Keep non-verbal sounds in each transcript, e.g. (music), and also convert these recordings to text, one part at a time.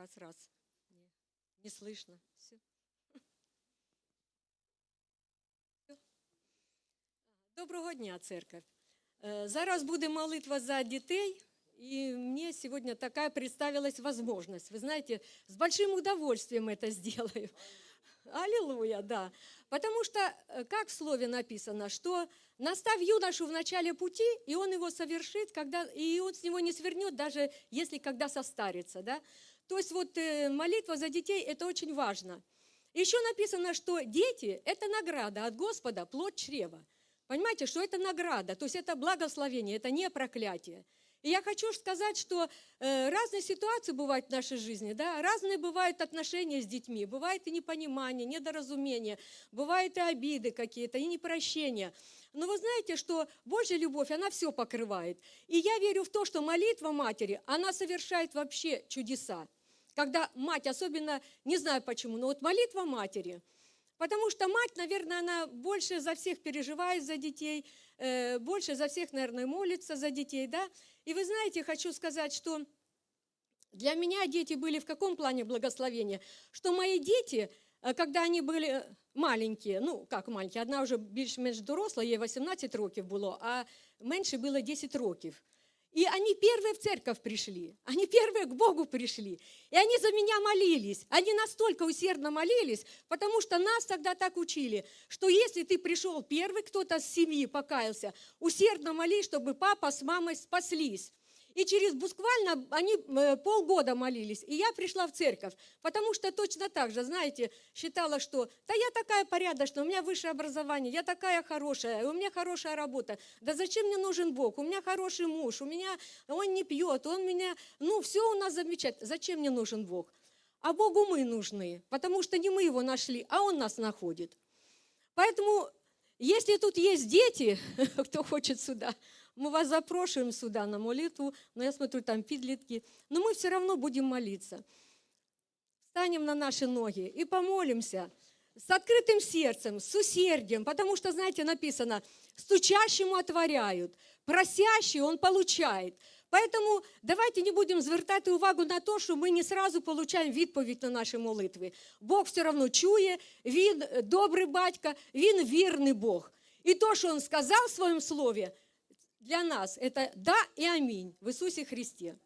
Раз, раз. Не, не слышно. Все. Доброго дня, церковь. Е, Зараз буде молитва за дітей, и мне сегодня такая представилась возможность. Вы знаете, с большим удовольствием это сделаю. Аллилуйя, да. Потому что, э, как в слове написано, что наставь юношу в начале пути, и он его совершит, когда, и он с него не свернет, даже если когда состарится. Да? То есть вот э, молитва за детей – это очень важно. Еще написано, что дети – это награда от Господа, плод чрева. Понимаете, что это награда, то есть это благословение, это не проклятие. И я хочу сказать, что э, разные ситуации бывают в нашей жизни, да, разные бывают отношения с детьми, бывает и непонимание, недоразумение, бывают и обиды какие-то, и непрощение. Но вы знаете, что Божья любовь, она все покрывает. И я верю в то, что молитва матери, она совершает вообще чудеса Когда мать, особенно, не знаю почему, но вот молитва матери – Потому что мать, наверное, она больше за всех переживает за детей, э, больше за всех, наверное, молится за детей, да. И вы знаете, хочу сказать, что для меня дети были в каком плане благословения? Что мои дети, э, когда они были маленькие, ну, как маленькие, одна вже більш-менш доросла, їй 18 років було, а менше було 10 років. И они первые в церковь пришли, они первые к Богу пришли. И они за меня молились. Они настолько усердно молились, потому что нас тогда так учили, что если ты пришел первый, кто-то с семьи покаялся, усердно молись, чтобы папа с мамой спаслись. И через буквально они э, полгода молились. И я пришла в церковь, потому что точно так же, знаете, считала, что да я такая порядочная, у меня высшее образование, я такая хорошая, у меня хорошая работа. Да зачем мне нужен Бог? У меня хороший муж, у меня он не пьет, он меня, ну все у нас замечательно. Зачем мне нужен Бог? А Богу мы нужны, потому что не мы его нашли, а он нас находит. Поэтому, если тут есть дети, (laughs) кто хочет сюда, мы вас запрошуем сюда на молитву, но я смотрю, там підлітки, но мы все равно будем молиться. Встанем на наши ноги и помолимся с открытым сердцем, с усердием, потому что, знаете, написано, стучащему отворяют, просящий он получает. Поэтому давайте не будемо звертати увагу на те, що ми не сразу получаємо відповідь на наші молитви. Бог все одно чує, Він добрий батько, Він вірний Бог. І то, що Він сказав в своєму слові, для нас это да и аминь в Иисусе Христе.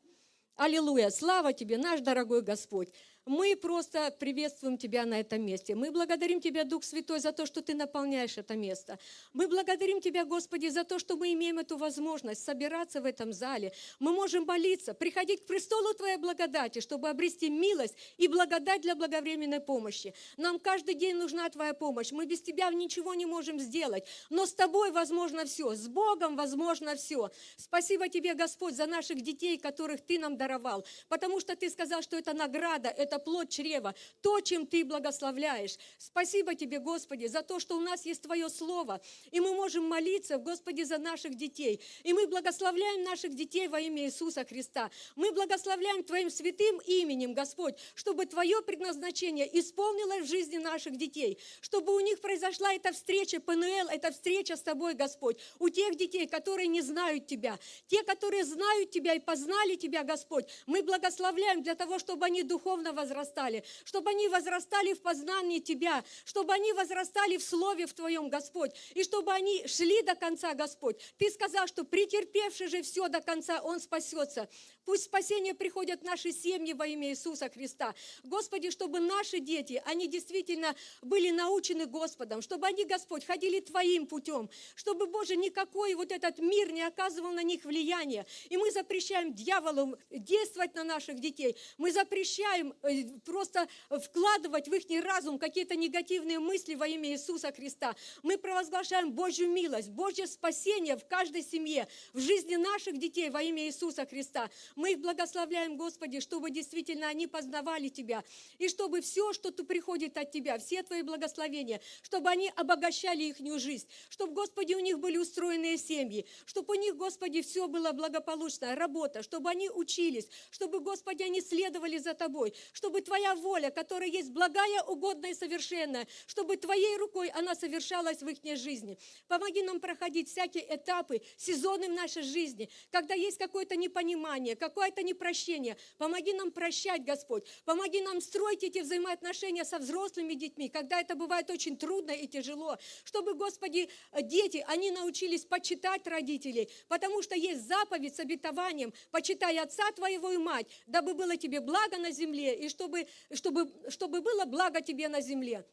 Аллилуйя! Слава Тебе, наш дорогой Господь! Мы просто приветствуем Тебя на этом месте. Мы благодарим Тебя, Дух Святой, за то, что Ты наполняешь это место. Мы благодарим Тебя, Господи, за то, что мы имеем эту возможность собираться в этом зале. Мы можем молиться, приходить к престолу Твоей благодати, чтобы обрести милость и благодать для благовременной помощи. Нам каждый день нужна Твоя помощь. Мы без Тебя ничего не можем сделать. Но с Тобой возможно все. С Богом возможно все. Спасибо Тебе, Господь, за наших детей, которых Ты нам даровал. Потому что Ты сказал, что это награда, это плод чрева, то, чем Ты благословляешь. Спасибо Тебе, Господи, за то, что у нас есть Твое Слово, и мы можем молиться, Господи, за наших детей. И мы благословляем наших детей во имя Иисуса Христа. Мы благословляем Твоим святым именем, Господь, чтобы Твое предназначение исполнилось в жизни наших детей, чтобы у них произошла эта встреча, ПНЛ, эта встреча с Тобой, Господь, у тех детей, которые не знают Тебя, те, которые знают Тебя и познали Тебя, Господь, мы благословляем для того, чтобы они духовно возрастали, чтобы они возрастали в познании Тебя, чтобы они возрастали в Слове в Твоем, Господь, и чтобы они шли до конца, Господь. Ты сказал, что претерпевший же все до конца, он спасется. Пусть спасение приходит в наши семьи во имя Иисуса Христа. Господи, чтобы наши дети, они действительно были научены Господом, чтобы они, Господь, ходили Твоим путем, чтобы, Боже, никакой вот этот мир не оказывал на них влияния. И мы запрещаем дьяволу действовать на наших детей. Мы запрещаем э, просто вкладывать в их разум какие-то негативные мысли во имя Иисуса Христа. Мы провозглашаем Божью милость, Божье спасение в каждой семье, в жизни наших детей во имя Иисуса Христа. Мы их благословляем, Господи, чтобы действительно они познавали Тебя, и чтобы все, что tu приходит от Тебя, все Твои благословения, чтобы они обогащали их жизнь, чтобы, Господи, у них были устроенные семьи, чтобы у них, Господи, все было благополучно, работа, чтобы они учились, чтобы, Господи, они следовали за Тобой, чтобы чтобы Твоя воля, которая есть благая, угодная и совершенная, чтобы Твоей рукой она совершалась в их жизни. Помоги нам проходить всякие этапы, сезоны в нашей жизни, когда есть какое-то непонимание, какое-то непрощение. Помоги нам прощать, Господь. Помоги нам строить эти взаимоотношения со взрослыми детьми, когда это бывает очень трудно и тяжело. Чтобы, Господи, дети, они научились почитать родителей, потому что есть заповедь с обетованием, почитай отца твоего и мать, дабы было тебе благо на земле, и чтобы, чтобы, чтобы было благо тебе на земле.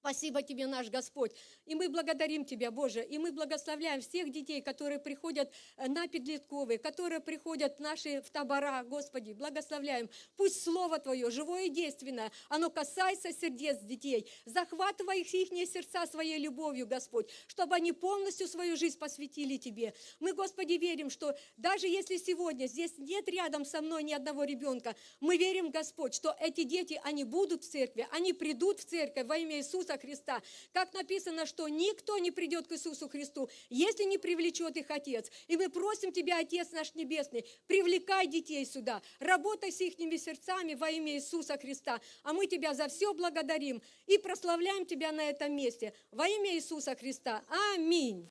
Спасибо тебе, наш Господь. И мы благодарим Тебя, Боже. И мы благословляем всех детей, которые приходят э, на подростковые, которые приходят наши в табора, Господи. Благословляем. Пусть Слово Твое, живое и действенное, оно касается сердец детей. Захватывай их, их сердца своей любовью, Господь, чтобы они полностью свою жизнь посвятили Тебе. Мы, Господи, верим, что даже если сегодня здесь нет рядом со мной ни одного ребенка, мы верим, Господь, что эти дети, они будут в церкви, они придут в церковь во имя Иисуса Христа. Как написано, что никто не придет к Иисусу Христу, если не привлечет их Отец. И мы просим Тебя, Отец наш Небесный, привлекай детей сюда, работай с их сердцами во имя Иисуса Христа. А мы Тебя за все благодарим и прославляем Тебя на этом месте. Во имя Иисуса Христа. Аминь.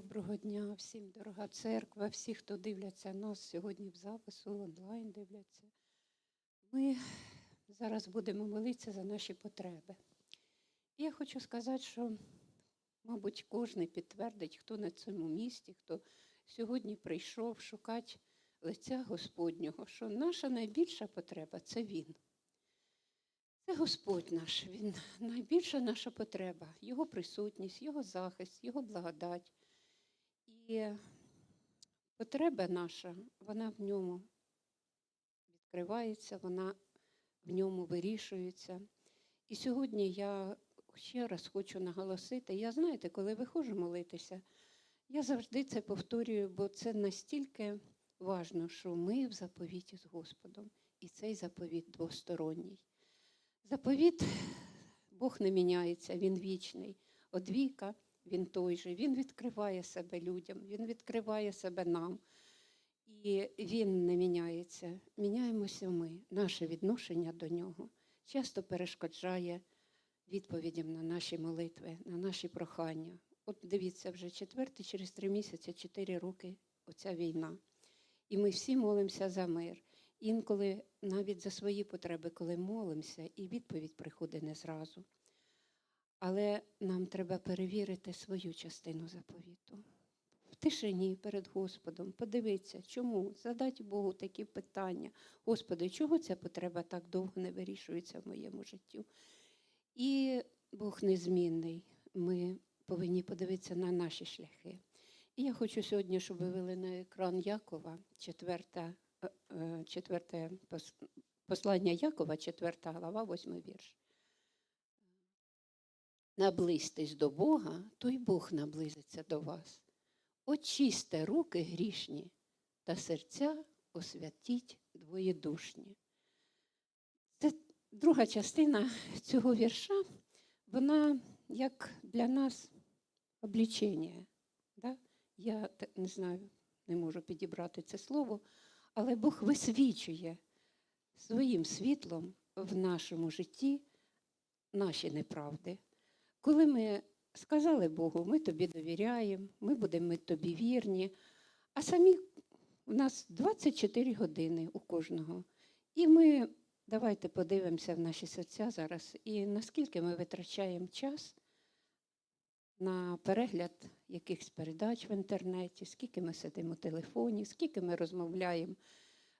Доброго дня всім, дорога церква, всі, хто дивляться нас сьогодні в запису, онлайн дивляться. Ми зараз будемо молитися за наші потреби. І я хочу сказати, що, мабуть, кожен підтвердить, хто на цьому місці, хто сьогодні прийшов шукати лиця Господнього, що наша найбільша потреба це Він. Це Господь наш, Він найбільша наша потреба, Його присутність, Його захист, Його благодать. І потреба наша, вона в ньому відкривається, вона в ньому вирішується. І сьогодні я ще раз хочу наголосити, я знаєте, коли виходжу молитися, я завжди це повторюю, бо це настільки важно, що ми в заповіті з Господом, і цей заповіт двосторонній. Заповіт Бог не міняється, він вічний. Од віка він той же, він відкриває себе людям, він відкриває себе нам. І він не міняється. Міняємося ми. Наше відношення до нього часто перешкоджає відповідям на наші молитви, на наші прохання. От дивіться, вже четвертий, через три місяці, чотири роки оця війна. І ми всі молимося за мир. Інколи навіть за свої потреби, коли молимося, і відповідь приходить не зразу. Але нам треба перевірити свою частину заповіту. В тишині перед Господом подивитися, чому задати Богу такі питання. Господи, чого ця потреба так довго не вирішується в моєму життю? І Бог незмінний. Ми повинні подивитися на наші шляхи. І я хочу сьогодні, щоб ви вели на екран Якова, е, е, четверте послання Якова, четверта глава, восьмий вірш. Наблизьтесь до Бога, то й Бог наблизиться до вас. Очисте руки грішні та серця освятіть двоєдушні. Це друга частина цього вірша, вона як для нас облічення. Да? Я не знаю, не можу підібрати це слово, але Бог висвічує своїм світлом в нашому житті наші неправди. Коли ми сказали Богу, ми тобі довіряємо, ми будемо тобі вірні, а самі у нас 24 години у кожного. І ми давайте подивимося в наші серця зараз, і наскільки ми витрачаємо час на перегляд якихось передач в інтернеті, скільки ми сидимо в телефоні, скільки ми розмовляємо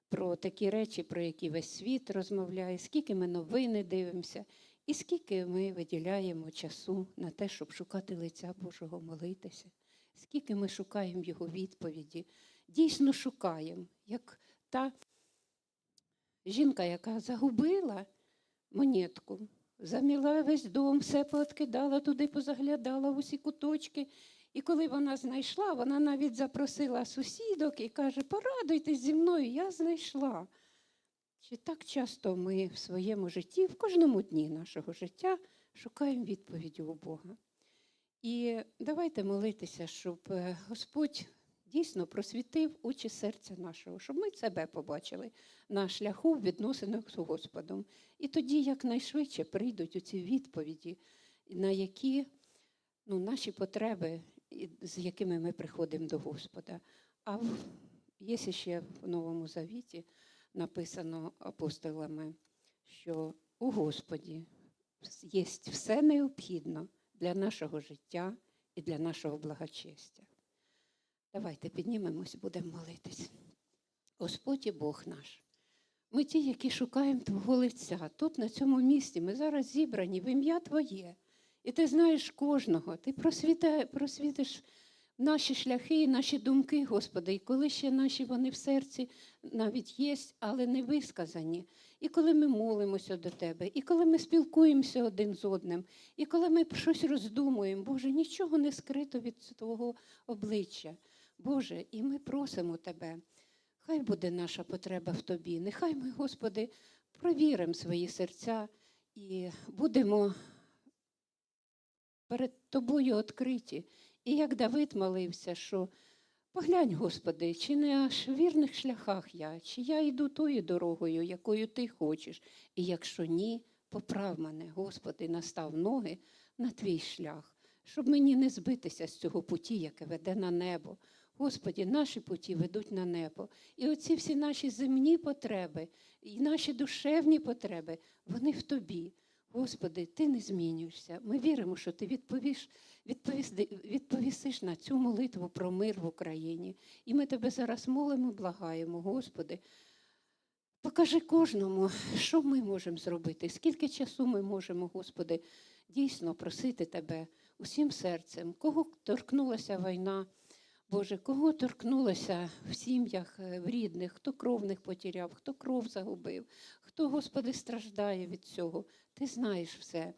про такі речі, про які весь світ розмовляє, скільки ми новини дивимося. І скільки ми виділяємо часу на те, щоб шукати лиця Божого, молитися, скільки ми шукаємо Його відповіді, дійсно шукаємо, як та жінка, яка загубила монетку, заміла весь дом, все пооткидала туди, позаглядала усі куточки. І коли вона знайшла, вона навіть запросила сусідок і каже: порадуйтесь зі мною, я знайшла. Чи так часто ми в своєму житті, в кожному дні нашого життя шукаємо відповіді у Бога? І давайте молитися, щоб е, Господь дійсно просвітив очі серця нашого, щоб ми себе побачили на шляху в відносинах з Господом. І тоді якнайшвидше прийдуть оці відповіді, на які ну, наші потреби, з якими ми приходимо до Господа. А є ще в Новому Завіті написано апостолами, що у Господі є все необхідно для нашого життя і для нашого благочестя. Давайте піднімемось, будемо молитись. Господь і Бог наш. Ми ті, які шукаємо Твого лиця. Тут, на цьому місці, ми зараз зібрані в ім'я Твоє. І ти знаєш кожного, ти просвітиш наші шляхи наші думки, Господи, і коли ще наші вони в серці навіть є, але не висказані. І коли ми молимося до Тебе, і коли ми спілкуємося один з одним, і коли ми щось роздумуємо, Боже, нічого не скрито від Твого обличчя. Боже, і ми просимо Тебе. Хай буде наша потреба в Тобі. Нехай ми, Господи, провіримо свої серця і будемо перед Тобою відкриті. І як Давид молився, що поглянь, Господи, чи не аж в вірних шляхах я, чи я йду тою дорогою, якою Ти хочеш. І якщо ні, поправ мене, Господи, настав ноги на твій шлях, щоб мені не збитися з цього путі, яке веде на небо. Господі, наші путі ведуть на небо. І оці всі наші земні потреби, і наші душевні потреби, вони в тобі. Господи, ти не змінюєшся. Ми віримо, що ти відповіш, відповісти, відповісиш на цю молитву про мир в Україні. І ми тебе зараз молимо, благаємо, Господи. Покажи кожному, що ми можемо зробити, скільки часу ми можемо, Господи, дійсно просити Тебе усім серцем, кого торкнулася війна, Боже, кого торкнулося в сім'ях, е, в рідних, хто кровних потеряв, хто кров загубив, хто, Господи, страждає від цього. Ти знаєш все.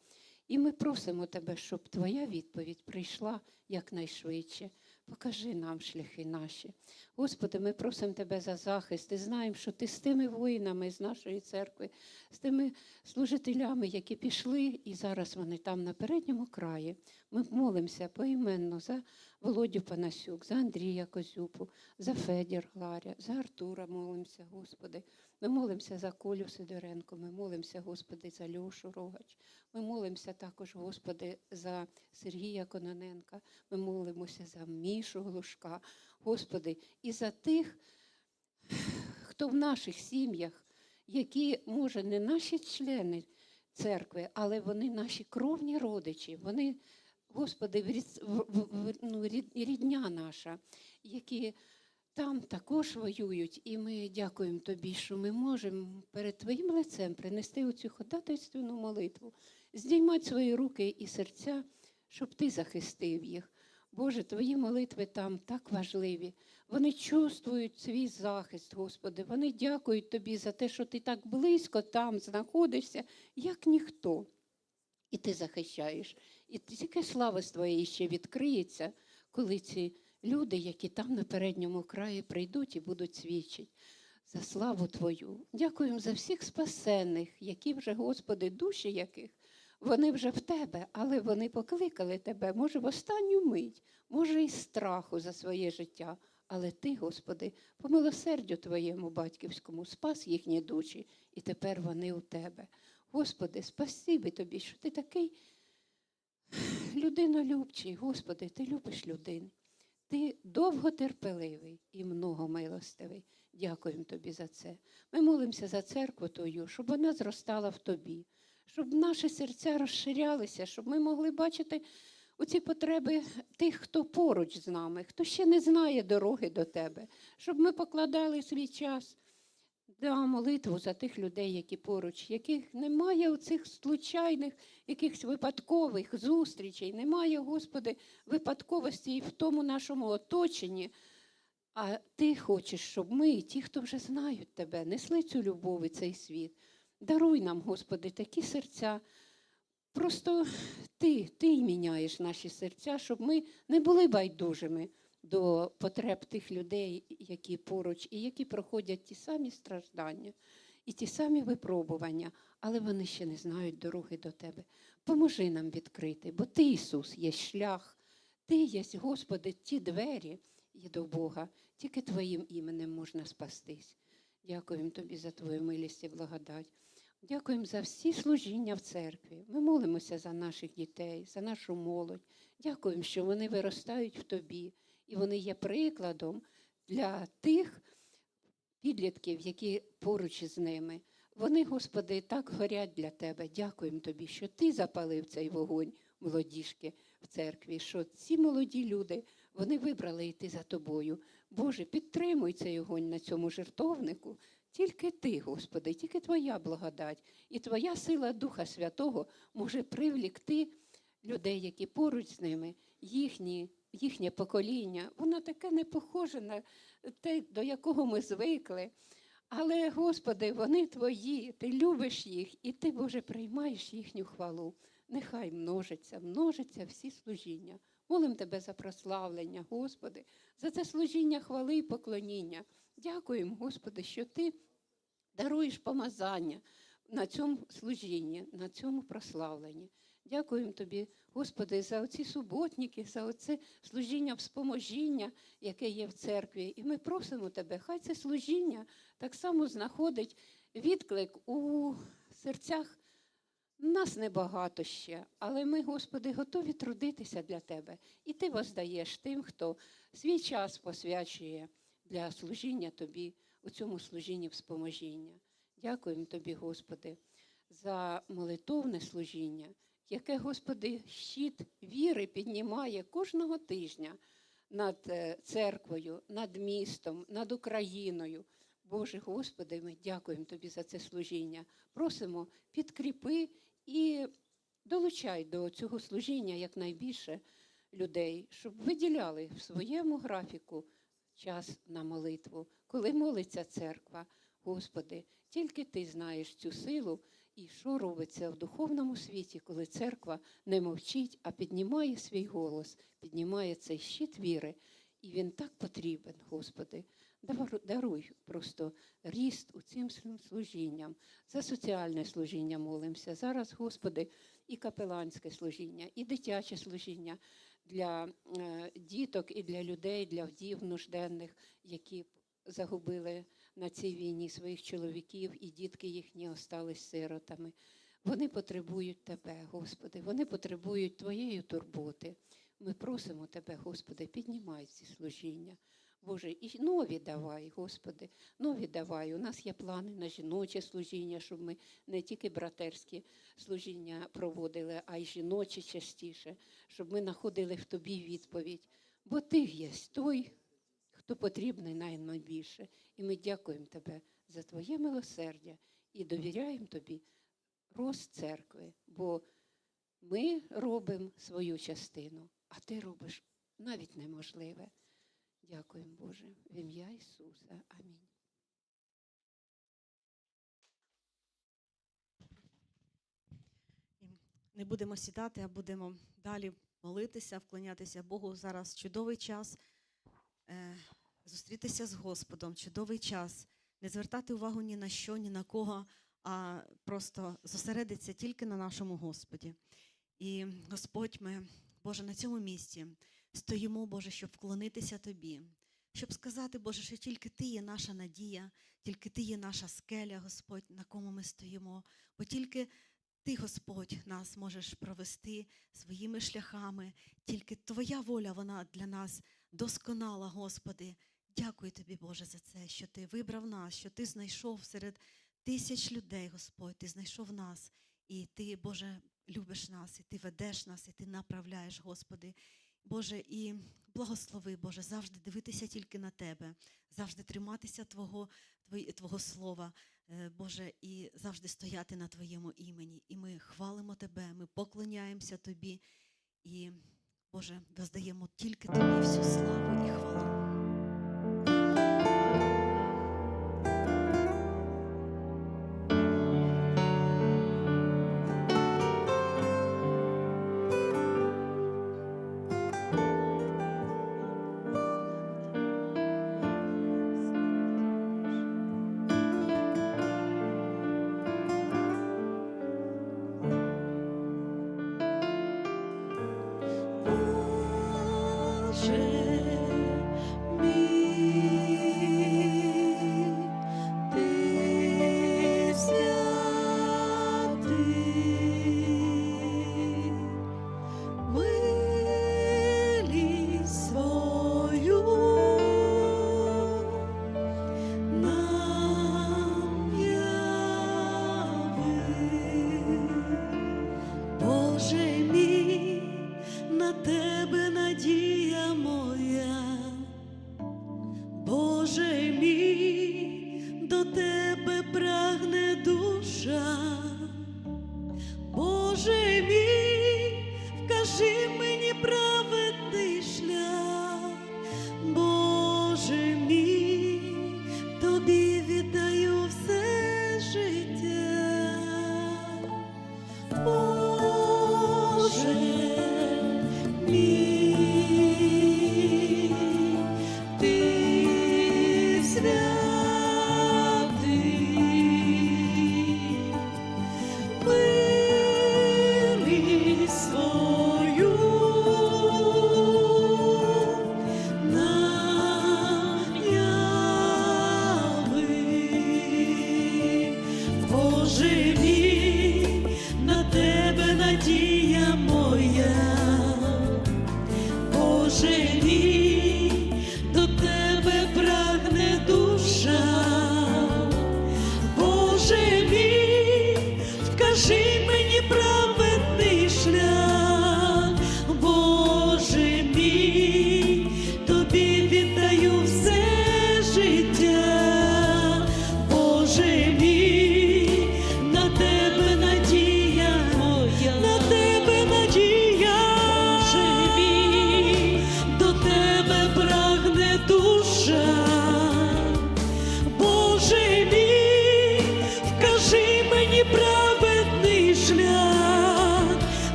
І ми просимо Тебе, щоб Твоя відповідь прийшла якнайшвидше. Покажи нам шляхи наші. Господи, ми просимо Тебе за захист і знаємо, що Ти з тими воїнами з нашої церкви, з тими служителями, які пішли, і зараз вони там на передньому краї. Ми молимося поіменно за Володю Панасюк, за Андрія Козюпу, за Федір Гларя, за Артура молимося, Господи. Ми молимося за Колю Сидоренко, ми молимося, Господи, за Льошу Рогач. Ми молимося також, Господи, за Сергія Кононенка. Ми молимося за Мішу Глушка, Господи, і за тих, хто в наших сім'ях, які, може, не наші члени церкви, але вони наші кровні родичі. Вони, Господи, ну, рідня наша, які там також воюють. І ми дякуємо Тобі, що ми можемо перед Твоїм лицем принести оцю ходатайственну молитву, здіймати свої руки і серця, щоб Ти захистив їх. Боже, Твої молитви там так важливі. Вони чувствують свій захист, Господи. Вони дякують Тобі за те, що Ти так близько там знаходишся, як ніхто. І ти захищаєш. І тільки слава твоєї ще відкриється, коли ці люди, які там на передньому краї прийдуть і будуть свідчити за славу Твою. Дякуємо за всіх спасенних, які вже, Господи, душі яких, вони вже в Тебе, але вони покликали Тебе, може, в останню мить, може, із страху за своє життя. Але Ти, Господи, по милосердю Твоєму батьківському спас їхні душі, і тепер вони у Тебе. Господи, спасибі Тобі, що Ти такий людинолюбчий, Господи, Ти любиш людину. Ти довготерпеливий і многомилостивий. Дякуємо Тобі за це. Ми молимося за церкву Твою, щоб вона зростала в Тобі, щоб наші серця розширялися, щоб ми могли бачити оці потреби тих, хто поруч з нами, хто ще не знає дороги до Тебе, щоб ми покладали свій час да, молитву за тих людей, які поруч, яких немає оцих случайних, якихось випадкових зустрічей, немає, Господи, випадковості і в тому нашому оточенні. А ти хочеш, щоб ми, ті, хто вже знають тебе, несли цю любов і цей світ. Даруй нам, Господи, такі серця. Просто ти, ти міняєш наші серця, щоб ми не були байдужими до потреб тих людей, які поруч і які проходять ті самі страждання. і ті самі випробування, але вони ще не знають дороги до тебе. Поможи нам відкрити, бо ти, Ісус, є шлях, ти є, Господи, ті двері є до Бога. Тільки Твоїм іменем можна спастись. Дякуємо Тобі за Твою милість і благодать. Дякуємо за всі служіння в церкві. Ми молимося за наших дітей, за нашу молодь. Дякуємо, що вони виростають в тобі, і вони є прикладом для тих підлітків, які поруч із ними. Вони, Господи, так горять для Тебе. Дякуємо Тобі, що Ти запалив цей вогонь молодіжки в церкві, що ці молоді люди вони вибрали йти за тобою. Боже, підтримуй цей огонь на цьому жертовнику. Тільки ти, Господи, тільки Твоя благодать і Твоя сила Духа Святого може привлікти людей, які поруч з ними, їхні, їхнє покоління. Воно таке не похоже на те, до якого ми звикли. Але, Господи, вони Твої, Ти любиш їх, і Ти, Боже, приймаєш їхню хвалу. Нехай множиться, множиться всі служіння. Молим Тебе за прославлення, Господи, за це служіння хвали і поклоніння. Дякуємо, Господи, що Ти даруєш помазання на цьому служінні, на цьому прославленні. Дякуємо Тобі, Господи, за оці суботники, за оце служіння вспоможіння, яке є в церкві. І ми просимо Тебе, хай це служіння так само знаходить відклик у серцях. Нас небагато ще, але ми, Господи, готові трудитися для Тебе. І Ти воздаєш тим, хто свій час посвячує для служіння Тобі у цьому служінні вспоможіння. Дякуємо Тобі, Господи, за молитовне служіння, яке, Господи, щит віри піднімає кожного тижня над е, церквою, над містом, над Україною. Боже Господи, ми дякуємо Тобі за це служіння. Просимо, підкріпи і долучай до цього служіння якнайбільше людей, щоб виділяли в своєму графіку час на молитву, коли молиться церква. Господи, тільки Ти знаєш цю силу і що робиться в духовному світі, коли церква не мовчить, а піднімає свій голос, піднімає цей щит віри. І він так потрібен, Господи. Дару- Даруй просто ріст у цим служінням. За соціальне служіння молимося. Зараз, Господи, і капеланське служіння, і дитяче служіння для е, діток і для людей, для вдів нужденних, які загубили на цій війні своїх чоловіків, і дітки їхні остались сиротами. Вони потребують Тебе, Господи, вони потребують Твоєї турботи. Ми просимо Тебе, Господи, піднімай ці служіння. Боже, і нові давай, Господи, нові давай. У нас є плани на жіноче служіння, щоб ми не тільки братерські служіння проводили, а й жіночі частіше, щоб ми знаходили в Тобі відповідь. Бо Ти є той, хто потрібний найбільше. І ми дякуємо Тебе за Твоє милосердя і довіряємо Тобі рост церкви, бо ми робимо свою частину, а Ти робиш навіть неможливе. Дякуємо, Боже, в ім'я Ісуса. Амінь. Не будемо сідати, а будемо далі молитися, вклонятися Богу. Зараз чудовий час зустрітися з Господом, чудовий час, не звертати увагу ні на що, ні на кого, а просто зосередитися тільки на нашому Господі. І Господь, ми, Боже, на цьому місці стоїмо, Боже, щоб вклонитися Тобі, щоб сказати, Боже, що тільки Ти є наша надія, тільки Ти є наша скеля, Господь, на кому ми стоїмо. Бо тільки ти, Господь, нас можеш провести своїми шляхами. Тільки Твоя воля, вона для нас досконала, Господи. Дякую Тобі, Боже, за це, що Ти вибрав нас, що Ти знайшов серед тисяч людей, Господь, Ти знайшов нас. І Ти, Боже, любиш нас, і Ти ведеш нас, і Ти направляєш, Господи. Боже, і благослови, Боже, завжди дивитися тільки на Тебе, завжди триматися Твого, Твого Слова. Е, Боже, і завжди стояти на Твоєму імені. І ми хвалимо Тебе, ми поклоняємося Тобі. І, Боже, воздаємо тільки Тобі всю славу і хвалу.